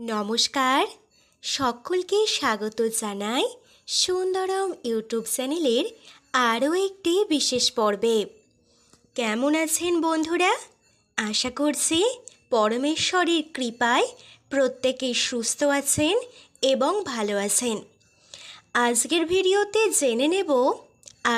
নমস্কার। সকলকে স্বাগত জানাই সুন্দরম ইউটিউব চ্যানেলের আরও একটি বিশেষ পর্বে। কেমন আছেন বন্ধুরা? আশা করছি পরমেশ্বরের কৃপায় প্রত্যেকেই সুস্থ আছেন এবং ভালো আছেন। আজকের ভিডিওতে জেনে নেব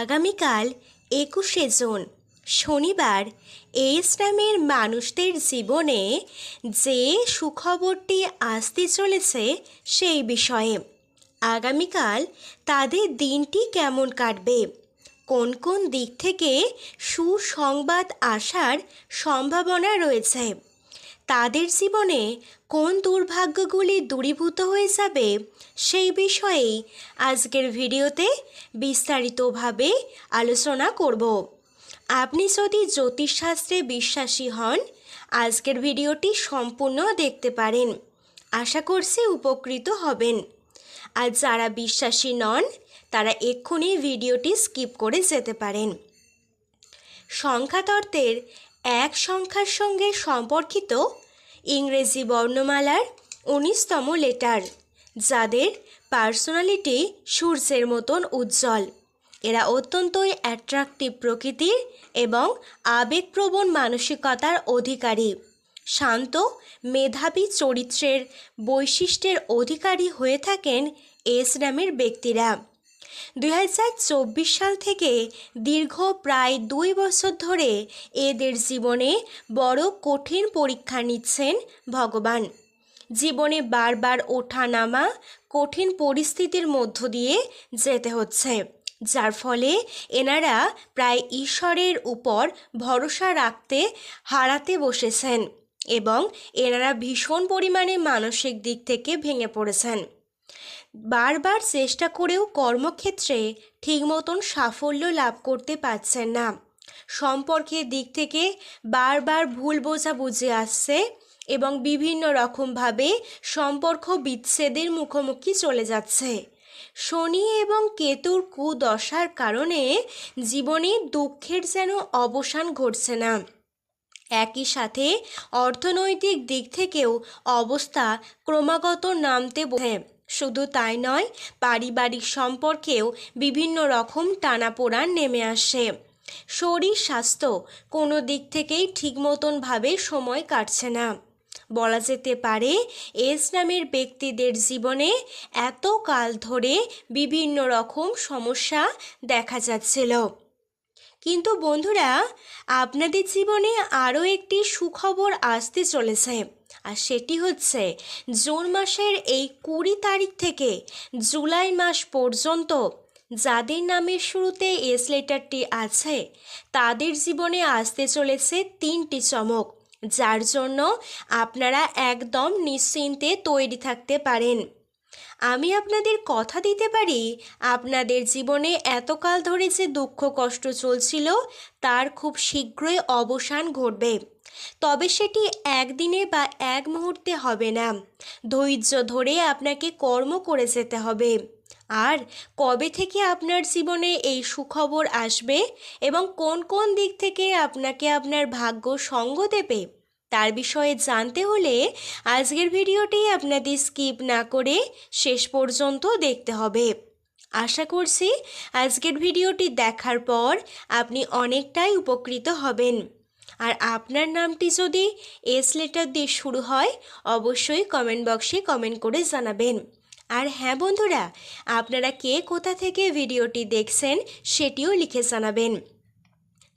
আগামীকাল একুশে জুন শনিবার এস নামের মানুষদের জীবনে যে সুখবরটি আসতে চলেছে সেই বিষয়ে। আগামীকাল তাদের দিনটি কেমন কাটবে? কোন কোন দিক থেকে সুসংবাদ আসার সম্ভাবনা রয়েছে? তাদের জীবনে কোন দুর্ভাগ্যগুলি দূরীভূত হয়ে যাবে সেই বিষয়েই আজকের ভিডিওতে বিস্তারিতভাবে আলোচনা করব। আপনি যদি জ্যোতিষশাস্ত্রে বিশ্বাসী হন, আজকের ভিডিওটি সম্পূর্ণ দেখতে পারেন। আশা করছি উপকৃত হবেন। আর যারা বিশ্বাসী নন, তারা এক্ষুনি ভিডিওটি স্কিপ করে যেতে পারেন। সংখ্যাতত্ত্বের এক সংখ্যার সঙ্গে সম্পর্কিত ইংরেজি বর্ণমালার উনিশতম লেটার, যাদের পার্সোনালিটি সূর্যের মতন উজ্জ্বল। এরা অত্যন্তই অ্যাট্রাকটিভ প্রকৃতির এবং আবেগপ্রবণ মানসিকতার অধিকারী। শান্ত, মেধাবী চরিত্রের বৈশিষ্ট্যের অধিকারী হয়ে থাকেন এস নামের ব্যক্তিরা। দুই হাজার চব্বিশ সাল থেকে দীর্ঘ প্রায় দুই বছর ধরে এদের জীবনে বড় কঠিন পরীক্ষা নিচ্ছেন ভগবান। জীবনে বারবার ওঠা নামা কঠিন পরিস্থিতির মধ্য দিয়ে যেতে হচ্ছে। যার ফলে এনারা প্রায় ঈশ্বরের উপর ভরসা রাখতে, হারাতে বসেছেন এবং এনারা ভীষণ পরিমাণে মানসিক দিক থেকে ভেঙে পড়েছেন। বারবার চেষ্টা করেও কর্মক্ষেত্রে ঠিক মতন সাফল্য লাভ করতে পারছেন না। সম্পর্কের দিক থেকে বারবার ভুল বোঝাবুঝি আসছে এবং বিভিন্ন রকমভাবে সম্পর্ক বিচ্ছেদের মুখোমুখি চলে যাচ্ছে। শনি এবং কেতুর কুদশার কারণে জীবনে দুঃখের যেন অবসান ঘটছে না। একই সাথে অর্থনৈতিক দিক থেকেও অবস্থা ক্রমাগত নামতে বোঝে শুধু তাই নয়, পারিবারিক সম্পর্কেও বিভিন্ন রকম টানাপোড়ান নেমে আসে। শরীর স্বাস্থ্য কোনো দিক থেকেই ঠিক মতনভাবে সময় কাটছে না। বলা যেতে পারে, এস নামের ব্যক্তিদের জীবনে এত কাল ধরে বিভিন্ন রকম সমস্যা দেখা যাচ্ছিল। কিন্তু বন্ধুরা, আপনাদের জীবনে আরও একটি সুখবর আসতে চলেছে, আর সেটি হচ্ছে জুন মাসের এই কুড়ি তারিখ থেকে জুলাই মাস পর্যন্ত যাদের নামের শুরুতে এস লেটারটি আছে, তাদের জীবনে আসতে চলেছে তিনটি চমক। যার জন্য আপনারা একদম নিশ্চিন্তে তৈরি থাকতে পারেন। আমি আপনাদের কথা দিতে পারি? আপনাদের জীবনে এতকাল ধরে যে দুঃখ কষ্ট চলছিল, তার খুব শীঘ্রই অবসান ঘটবে। তবে সেটি একদিনে বা এক মুহূর্তে হবে না। ধৈর্য ধরে আপনাকে কর্ম করে যেতে হবে। আর কবে থেকে আপনার জীবনে এই সুখবর আসবে এবং কোন কোন দিক থেকে আপনাকে আপনার ভাগ্য সঙ্গ দেবে? তার বিষয়ে জানতে হলে আজকের ভিডিওটি আপনাদের স্কিপ না করে শেষ পর্যন্ত দেখতে হবে। আশা করছি আজকের ভিডিওটি দেখার পর আপনি অনেকটাই উপকৃত হবেন। আর আপনার নামটি যদি এস লেটার দিয়ে শুরু হয়, অবশ্যই কমেন্ট বক্সে কমেন্ট করে জানাবেন। আর হ্যাঁ বন্ধুরা, আপনারা কে কোথা থেকে ভিডিওটি দেখছেন সেটিও লিখে জানাবেন।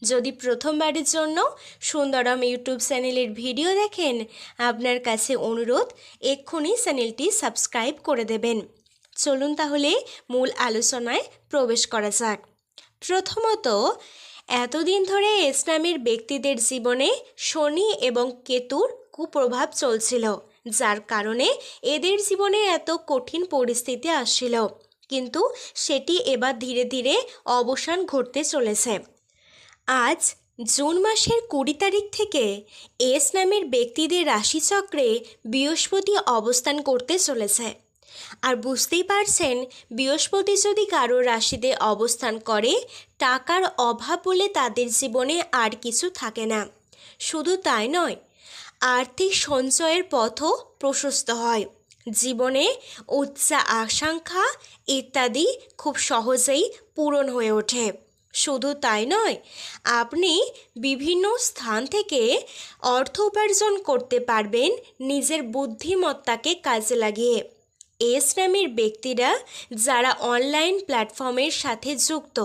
যদি প্রথমবারের জন্য সুন্দরম ইউটিউব চ্যানেলের ভিডিও দেখেন, আপনার কাছে অনুরোধ, এক্ষুনি চ্যানেলটি সাবস্ক্রাইব করে দেবেন। চলুন তাহলে মূল আলোচনায় প্রবেশ করা যাক। প্রথমত, এতদিন ধরে ইসলামের ব্যক্তিদের জীবনে শনি এবং কেতুর কুপ্রভাব চলছিল, যার কারণে এদের জীবনে এত কঠিন পরিস্থিতি আসছিল। কিন্তু সেটি এবার ধীরে ধীরে অবসান ঘটতে চলেছে। আজ জুন মাসের কুড়ি তারিখ থেকে এস নামের ব্যক্তিদের রাশিচক্রে বৃহস্পতি অবস্থান করতে চলেছে। আর বুঝতেই পারছেন, বৃহস্পতি যদি কারও রাশিতে অবস্থান করে, টাকার অভাব বলে তাদের জীবনে আর কিছু থাকে না। শুধু তাই নয়, আর্থিক সঞ্চয়ের পথও প্রশস্ত হয়। জীবনে উচ্চ আকাঙ্ক্ষা ইত্যাদি খুব সহজেই পূরণ হয়ে ওঠে। শুধু তাই নয়, আপনি বিভিন্ন স্থান থেকে অর্থ উপার্জন করতে পারবেন নিজের বুদ্ধিমত্তাকে কাজে লাগিয়ে। এস নামের ব্যক্তিরা যারা অনলাইন প্ল্যাটফর্মের সাথে যুক্ত,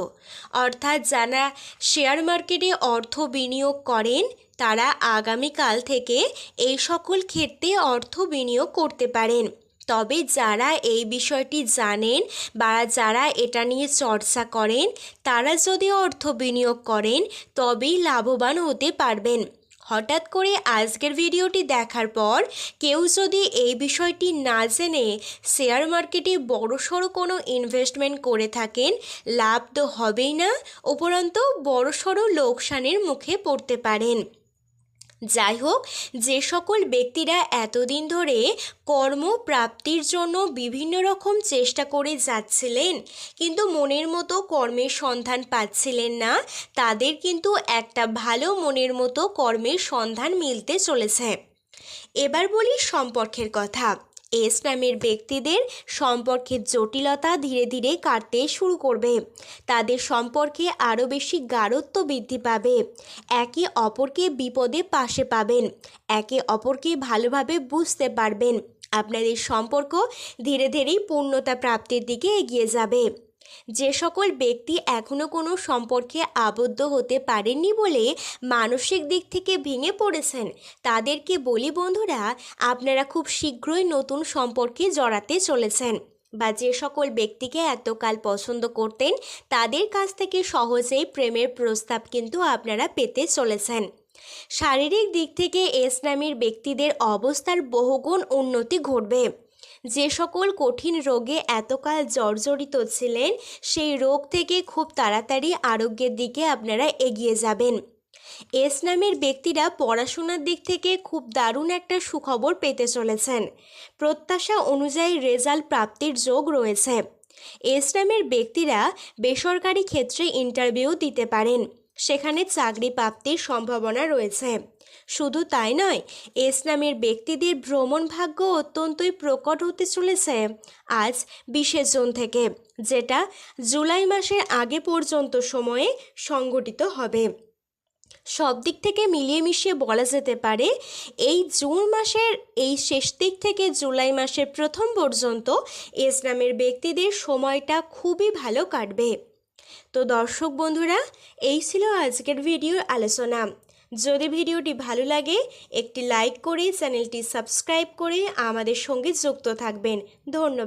অর্থাৎ যারা শেয়ার মার্কেটে অর্থ বিনিয়োগ করেন, তারা আগামীকাল থেকে এই সকল ক্ষেত্রে অর্থ বিনিয়োগ করতে পারেন। তবে যারা এই বিষয়টি জানেন বা যারা এটা নিয়ে চর্চা করেন, তারা যদি অর্থ বিনিয়োগ করেন, তবেই লাভবান হতে পারবেন। হঠাৎ করে আজকের ভিডিওটি দেখার পর কেউ যদি এই বিষয়টি না জেনে শেয়ার মার্কেটে বড়সড় কোনো ইনভেস্টমেন্ট করে থাকেন, লাভ তো হবেই না, উপরন্তু বড়সড় লোকসানের মুখে পড়তে পারেন। যাই হোক, যে সকল ব্যক্তিরা এতদিন ধরে কর্মপ্রাপ্তির জন্য বিভিন্ন রকম চেষ্টা করে যাচ্ছিলেন, কিন্তু মনের মতো কর্মের সন্ধান পাচ্ছিলেন না, তাদের কিন্তু একটা ভালো মনের মতো কর্মের সন্ধান মিলতে চলেছে। এবার বলি সম্পর্কের কথা। এস নামের ব্যক্তিদের সম্পর্কের জটিলতা ধীরে ধীরে কাটতে শুরু করবে। তাদের সম্পর্কে আরও বেশি গারত্ব বৃদ্ধি পাবে। একে অপরকে বিপদে পাশে পাবেন। একে অপরকে ভালোভাবে বুঝতে পারবেন। আপনাদের সম্পর্ক ধীরে ধীরেই পূর্ণতা প্রাপ্তির দিকে এগিয়ে যাবে। যে সকল ব্যক্তি এখনও কোনো সম্পর্কে আবদ্ধ হতে পারেননি বলে মানসিক দিক থেকে ভেঙে পড়েছেন, তাদেরকে বলি বন্ধুরা, আপনারা খুব শীঘ্রই নতুন সম্পর্কে জড়াতে চলেছেন বা যে সকল ব্যক্তিকে এতকাল পছন্দ করতেন, তাদের কাছ থেকে সহজেই প্রেমের প্রস্তাব কিন্তু আপনারা পেতে চলেছেন। শারীরিক দিক থেকে এস নামের ব্যক্তিদের অবস্থার বহুগুণ উন্নতি ঘটবে। যে সকল কঠিন রোগে এতকাল জর্জরিত ছিলেন, সেই রোগ থেকে খুব তাড়াতাড়ি আরোগ্যের দিকে আপনারা এগিয়ে যাবেন। এস নামের ব্যক্তিরা পড়াশোনার দিক থেকে খুব দারুণ একটা সুখবর পেতে চলেছেন। প্রত্যাশা অনুযায়ী রেজাল্ট প্রাপ্তির যোগ রয়েছে। এস নামের ব্যক্তিরা বেসরকারি ক্ষেত্রে ইন্টারভিউ দিতে পারেন। সেখানে চাকরি প্রাপ্তির সম্ভাবনা রয়েছে। শুধু তাই নয় এস নামের ব্যক্তিদের ভ্রমণ ভাগ্য অত্যন্তই প্রকট হতে চলেছে আজ বিশে জুন থেকে, যেটা জুলাই মাসের আগে পর্যন্ত সময়ে সংগঠিত হবে। সব দিক থেকে মিলিয়ে মিশিয়ে বলা যেতে পারে, এই জুন মাসের, এই শেষ দিক থেকে জুলাই মাসের প্রথম পর্যন্ত এস নামের ব্যক্তিদের সময়টা খুবই ভালো কাটবে। তো দর্শক বন্ধুরা, এই ছিল আজকের ভিডিওর আলোচনা। যদি ভিডিওটি ভালো লাগে, একটি লাইক করে চ্যানেলটি সাবস্ক্রাইব করে আমাদের সঙ্গে যুক্ত থাকবেন। ধন্যবাদ।